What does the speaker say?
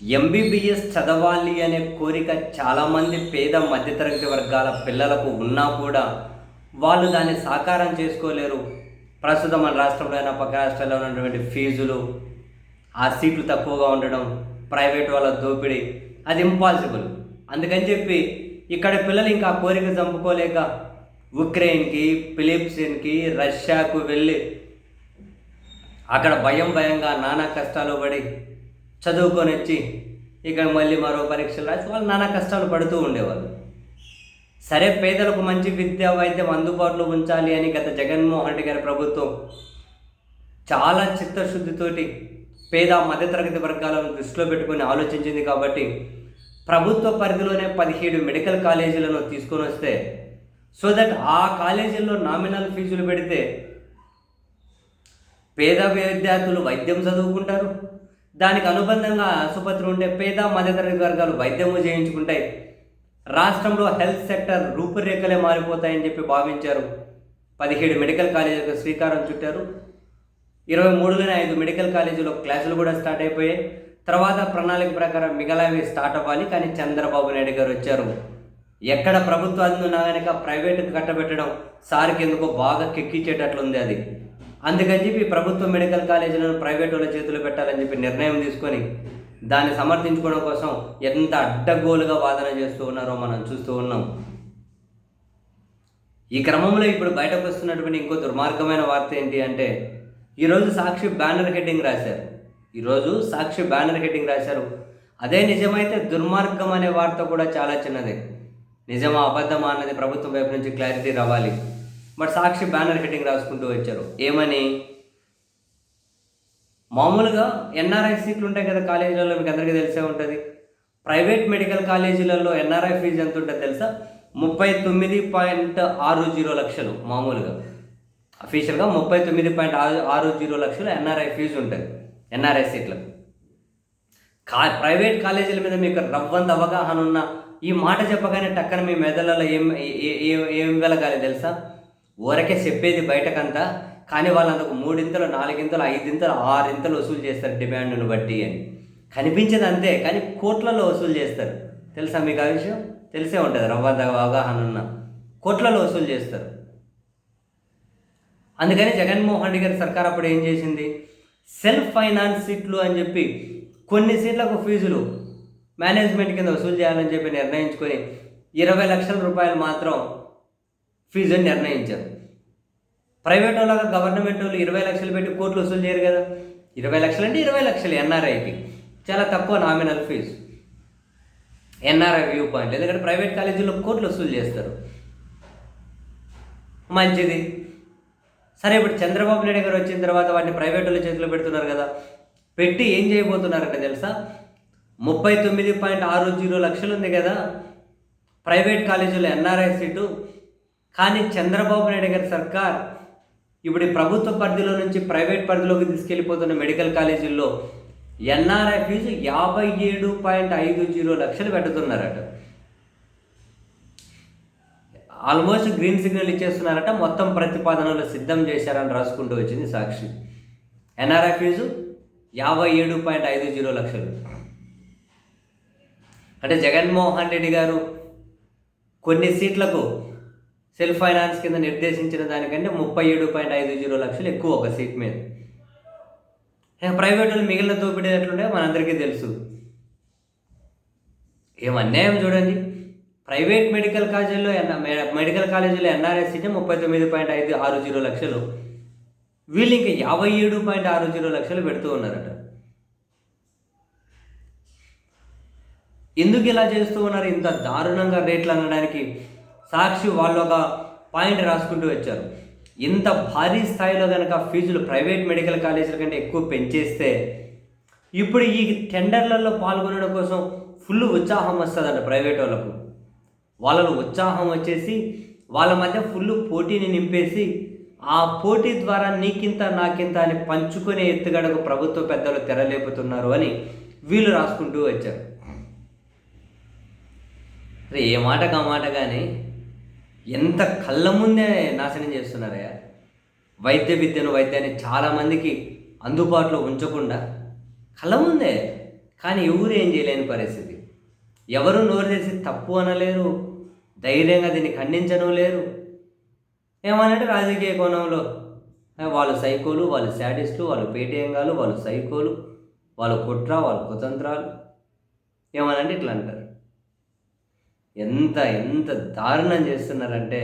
MBBS చదవాలి అనే కోరిక చాలామంది పేద మధ్యతరగతి వర్గాల పిల్లలకు ఉన్నా కూడా వాళ్ళు దాన్ని సాకారం చేసుకోలేరు. ప్రస్తుతం మన రాష్ట్రంలో అయినా పక్క రాష్ట్రాల్లో ఉన్నటువంటి ఫీజులు ఆ సీట్లు తక్కువగా ఉండడం ప్రైవేట్ వాళ్ళ దోపిడీ అది ఇంపాసిబుల్ అందుకని చెప్పి ఇక్కడ పిల్లలు ఇంకా కోరిక చంపుకోలేక ఉక్రెయిన్కి ఫిలిప్సిన్కి రష్యాకు వెళ్ళి అక్కడ భయం భయంగా నానా కష్టాలు పడి చదువుకొని వచ్చి ఇక్కడ మళ్ళీ మరో పరీక్షలు రాసి వాళ్ళు నానా కష్టాలు పడుతూ ఉండేవాళ్ళు. సరే పేదలకు మంచి విద్య వైద్యం అందుబాటులో ఉంచాలి అని గత జగన్మోహన్ రెడ్డి గారి ప్రభుత్వం చాలా చిత్తశుద్ధితోటి పేద మధ్యతరగతి వర్గాలను దృష్టిలో పెట్టుకొని ఆలోచించింది కాబట్టి ప్రభుత్వ పరిధిలోనే పదిహేడు మెడికల్ కాలేజీలను తీసుకొని వస్తే సో దట్ ఆ కాలేజీల్లో నామినల్ ఫీజులు పెడితే పేద విద్యార్థులు వైద్యం చదువుకుంటారు దానికి అనుబంధంగా ఆసుపత్రి ఉంటే పేద మధ్యతరగతి వర్గాలు వైద్యము చేయించుకుంటాయి. రాష్ట్రంలో హెల్త్ సెక్టర్ రూపురేఖలే మారిపోతాయని చెప్పి భావించారు. పదిహేడు మెడికల్ కాలేజీలకు శ్రీకారం చుట్టారు. ఇరవై మూడులోనే ఐదు మెడికల్ కాలేజీలో క్లాసులు కూడా స్టార్ట్ అయిపోయాయి. తర్వాత ప్రణాళిక ప్రకారం మిగలావి స్టార్ట్ అవ్వాలి. కానీ చంద్రబాబు నాయుడు గారు వచ్చారు. ఎక్కడ ప్రభుత్వం ఉన్నా కనుక ప్రైవేట్కి కట్టబెట్టడం సార్కి ఎందుకో బాగా కెక్కించేటట్లుంది అది. అందుకని చెప్పి ప్రభుత్వ మెడికల్ కాలేజీలను ప్రైవేట్ వాళ్ళ చేతులు పెట్టాలని చెప్పి నిర్ణయం తీసుకొని దాన్ని సమర్థించుకోవడం కోసం ఎంత అడ్డగోలుగా వాదన చేస్తూ ఉన్నారో మనం చూస్తూ ఉన్నాం. ఈ క్రమంలో ఇప్పుడు బయటకు వస్తున్నటువంటి ఇంకో దుర్మార్గమైన వార్త ఏంటి అంటే ఈరోజు సాక్షి బ్యానర్ హెడ్డింగ్ రాశారు. ఈరోజు సాక్షి బ్యానర్ హెడ్డింగ్ రాశారు. అదే నిజమైతే దుర్మార్గం అనే వార్త కూడా చాలా చిన్నదే. నిజమా అబద్ధమా అన్నది ప్రభుత్వం వైపు నుంచి క్లారిటీ రావాలి. బట్ సాక్షి బ్యానర్ హెడ్డింగ్ రాసుకుంటూ వచ్చారు. ఏమని? మామూలుగా ఎన్ఆర్ఐ సీట్లు ఉంటాయి కదా కాలేజీలలో మీకు అందరికీ తెలిసే ఉంటుంది. ప్రైవేట్ మెడికల్ కాలేజీలలో ఎన్ఆర్ఐ ఫీజు ఎంత ఉంటుందో తెలుసా? ముప్పై తొమ్మిది పాయింట్ ఆరు జీరో లక్షలు మామూలుగా. అఫీషియల్గా ముప్పై తొమ్మిది పాయింట్ ఆరు ఆరు జీరో లక్షలు ఎన్ఆర్ఐ ఫీజు ఉంటుంది. ఎన్ఆర్ఐ సీట్లు కా ప్రైవేట్ కాలేజీల మీద మీకు రవ్వంత అవగాహన ఉన్న ఈ మాట చెప్పగానే టక్కన మీ మెదళ్ళలో ఏం ఏ- ఏం వెలగాలి తెలుసా? ఊరకే చెప్పేది బయటకంతా కానీ వాళ్ళు అందుకు మూడింతలు నాలుగింతలు ఐదింతలు ఆరింతలు వసూలు చేస్తారు డిమాండ్ను బట్టి అని. కనిపించేది అంతే కానీ కోట్లలో వసూలు చేస్తారు. తెలుసా మీకు ఆ విషయం? తెలిసే ఉంటుంది రవ్వంత అవగాహన ఉన్న. కోట్లలో వసూలు చేస్తారు. అందుకని జగన్మోహన్ రెడ్డి గారి సర్కార్ అప్పుడు ఏం చేసింది? సెల్ఫ్ ఫైనాన్స్ సీట్లు అని చెప్పి కొన్ని సీట్లకు ఫీజులు మేనేజ్మెంట్ కింద వసూలు చేయాలని చెప్పి నిర్ణయించుకొని ఇరవై లక్షల రూపాయలు మాత్రం ఫీజుని నిర్ణయించారు. ప్రైవేట్ వాళ్ళగా గవర్నమెంట్ వాళ్ళు ఇరవై లక్షలు పెట్టి కోట్లు వసూలు చేయరు కదా. ఇరవై లక్షలు అంటే ఇరవై లక్షలు ఎన్ఆర్ఐకి చాలా తక్కువ nominal fees NRI view point. ఎందుకంటే ప్రైవేట్ కాలేజీలో కోట్లు వసూలు చేస్తారు. మంచిది. సరే ఇప్పుడు చంద్రబాబు నాయుడు గారు వచ్చిన తర్వాత వాటిని ప్రైవేట్ వాళ్ళ చేతిలో పెడుతున్నారు కదా. పెట్టి ఏం చేయబోతున్నారంటే తెలుసా? ముప్పై తొమ్మిది పాయింట్ ఆరు జీరో లక్షలు ఉంది కదా. ప్రైవేట్ కాలేజీలో ఎన్ఆర్ఐ సీటు కానీ చంద్రబాబు నాయుడు గారి సర్కార్ ఇప్పుడు ప్రభుత్వ పరిధిలో నుంచి ప్రైవేట్ పరిధిలోకి తీసుకెళ్ళిపోతున్న మెడికల్ కాలేజీల్లో ఎన్ఆర్ఐ ఫీజు యాభై ఏడు పాయింట్ ఐదు జీరో లక్షలు పెడుతున్నారట. ఆల్మోస్ట్ గ్రీన్ సిగ్నల్ ఇచ్చేస్తున్నారట. మొత్తం ప్రతిపాదనలు సిద్ధం చేశారని రాసుకుంటూ వచ్చింది సాక్షి. ఎన్ఆర్ఐ ఫీజు యాభై ఏడు పాయింట్ ఐదు జీరో లక్షలు. అంటే జగన్మోహన్ రెడ్డి గారు కొన్ని సీట్లకు సెల్ఫ్ ఫైనాన్స్ కింద నిర్దేశించిన దానికంటే ముప్పై ఏడు పాయింట్ ఐదు జీరో లక్షలు ఎక్కువ ఒక సీట్ మీద. ప్రైవేట్ వాళ్ళు మిగిలిన దోపిడీ ఎట్లుంటే మనందరికీ తెలుసు. ఏం అన్యాయం చూడండి. ప్రైవేట్ మెడికల్ కాలేజీలో మెడికల్ కాలేజీలో ఎన్ఆర్ఎస్ సీటే ముప్పై తొమ్మిది పాయింట్ ఐదు ఆరు జీరో లక్షలు. వీళ్ళు ఇంకా యాభై ఏడు పాయింట్ ఆరు జీరో లక్షలు పెడుతూ ఉన్నారట. ఎందుకు ఇలా చేస్తూ ఉన్నారు? ఇంత దారుణంగా రేట్లు అనడానికి సాక్షి వాళ్ళు ఒక పాయింట్ రాసుకుంటూ వచ్చారు. ఇంత భారీ స్థాయిలో కనుక ఫీజులు ప్రైవేట్ మెడికల్ కాలేజీల కంటే ఎక్కువ పెంచేస్తే ఇప్పుడు ఈ టెండర్లలో పాల్గొనడం కోసం ఫుల్ ఉత్సాహం వస్తుందంట ప్రైవేట్ వాళ్ళకు. వాళ్ళలో ఉత్సాహం వచ్చేసి వాళ్ళ మధ్య ఫుల్ పోటీని నింపేసి ఆ పోటీ ద్వారా నీకింత నాకింత అని పంచుకునే ఎత్తుగడకు ప్రభుత్వ పెద్దలు తెరలేపుతున్నారు అని వీళ్ళు రాసుకుంటూ వచ్చారు. అరే ఏ మాటకు ఆ మాట కానీ ఎంత కళ్ళ ముందే నాశనం చేస్తున్నారయ్యా వైద్య విద్యను వైద్యాన్ని చాలామందికి అందుబాటులో ఉంచకుండా కళ్ళ ముందే. కానీ ఎవరు ఏం చేయలేని పరిస్థితి. ఎవరు నోరు చేసి తప్పు అనలేరు ధైర్యంగా దీన్ని ఖండించడం లేరు. ఏమనంటే రాజకీయ కోణంలో వాళ్ళు సైకోలు వాళ్ళు శాడిస్టులు వాళ్ళు పేటీఎంగాలు వాళ్ళు సైకోలు వాళ్ళు కుట్ర వాళ్ళు కుతంత్రాలు. ఏమనంటే ఇట్లా అంటారు. ఎంత ఎంత దారుణం చేస్తున్నారంటే